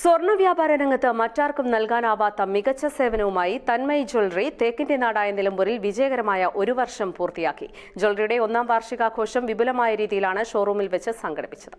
സ്വർണ വ്യാപാര രംഗത്ത് മറ്റാർക്കും നൽകാനാവാത്ത മികച്ച സേവനവുമായി തന്മയ് ജ്വല്ലറി തേക്കിന്റെ നാടായ നിലമ്പൂരിൽ വിജയകരമായ ഒരു വർഷം പൂർത്തിയാക്കി. ജ്വല്ലറിയുടെ ഒന്നാം വാർഷികാഘോഷം വിപുലമായ രീതിയിലാണ് ഷോറൂമിൽ വെച്ച് സംഘടിപ്പിച്ചത്.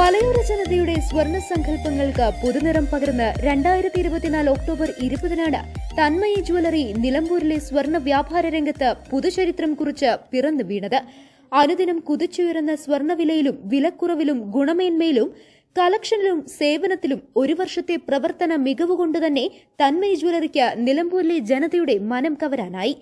മലയോര ജനതയുടെ സ്വർണ സങ്കല്പങ്ങൾക്ക് പുതുനിറം പകർന്ന് രണ്ടായിരത്തി ഇരുപത്തിനാല് ഒക്ടോബർ ഇരുപതിനാണ് തന്മയി ജ്വല്ലറി നിലമ്പൂരിലെ സ്വർണ വ്യാപാര രംഗത്ത് പുതുചരിത്രം കുറിച്ച് പിറന്നു വീണത്. അനുദിനം കുതിച്ചുയരുന്ന സ്വർണവിലയിലും വിലക്കുറവിലും ഗുണമേന്മയിലും കളക്ഷനിലും സേവനത്തിലും ഒരു വർഷത്തെ പ്രവർത്തന മികവുകൊണ്ട് തന്നെ തന്മയി ജ്വല്ലറിക്ക് നിലമ്പൂരിലെ ജനതയുടെ മനം കവരാനായി.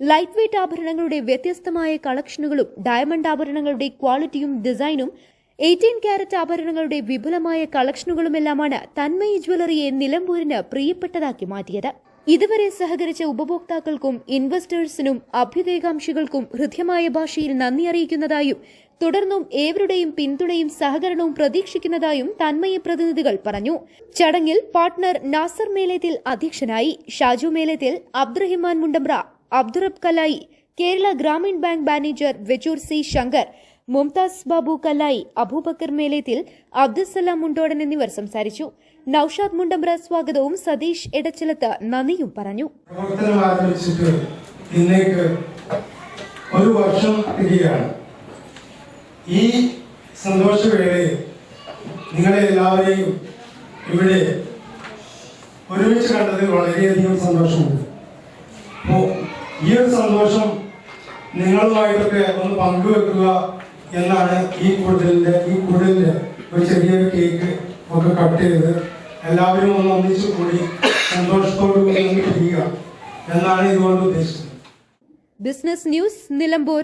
ലൈറ്റ് വെയ്റ്റ് ആഭരണങ്ങളുടെ വ്യത്യസ്തമായ കളക്ഷനുകളും ഡയമണ്ട് ആഭരണങ്ങളുടെ ക്വാളിറ്റിയും ഡിസൈനും എയ്റ്റീൻ ക്യാരറ്റ് ആഭരണങ്ങളുടെ വിപുലമായ കളക്ഷനുകളുമെല്ലാമാണ് തന്മയി ജ്വല്ലറിയെ നിലമ്പൂരിന് പ്രിയപ്പെട്ടതാക്കി മാറ്റിയത്. ഇതുവരെ സഹകരിച്ച ഉപഭോക്താക്കൾക്കും ഇൻവെസ്റ്റേഴ്സിനും അഭ്യുദയകാംക്ഷികൾക്കും ഹൃദ്യമായ ഭാഷയിൽ നന്ദി അറിയിക്കുന്നതായും തുടർന്നും ഏവരുടെയും പിന്തുണയും സഹകരണവും പ്രതീക്ഷിക്കുന്നതായും തന്മയ പ്രതിനിധികൾ പറഞ്ഞു. ചടങ്ങിൽ പാർട്ട്ണർ നാസർ മേലേത്തിൽ അധ്യക്ഷനായി Shaju Melethil Abdurahiman Mundamra Abdurab Kalayi Kerala Grameen bank manager Vejur C Shankar Mumtaz Babu Kallayi Abubakar Melethil Abdusalam Mundodan എന്നിവർ സംസാരിച്ചു. നൌഷാദ് മുണ്ടംബ്ര സ്വാഗതവും സതീഷ് എടച്ചിലത്ത് നന്ദിയും പറഞ്ഞു. ഒരു വർഷം തിരികെയാണ് ഈ സന്തോഷവേളയിൽ നിങ്ങളെ എല്ലാവരെയും ഇവിടെ ഒരുമിച്ച് കണ്ടതിൽ വളരെയധികം സന്തോഷമുണ്ട്. അപ്പോൾ ഈ ഒരു സന്തോഷം നിങ്ങളുമായിട്ടൊക്കെ ഒന്ന് പങ്കുവെക്കുക എന്നാണ് ഈ കൂടുതലിന്റെ ഈ കൂടുതലിന്റെ ഒരു ചെറിയൊരു കേക്ക് ഒക്കെ കട്ട് ചെയ്ത് എല്ലാവരും ഒന്ന് ഒന്നിച്ചു കൂടി സന്തോഷത്തോടു കൂടി ഒന്ന് ചെയ്യുക എന്നാണ് ഇതുകൊണ്ട് ഉദ്ദേശിച്ചത്. Business news Nilambur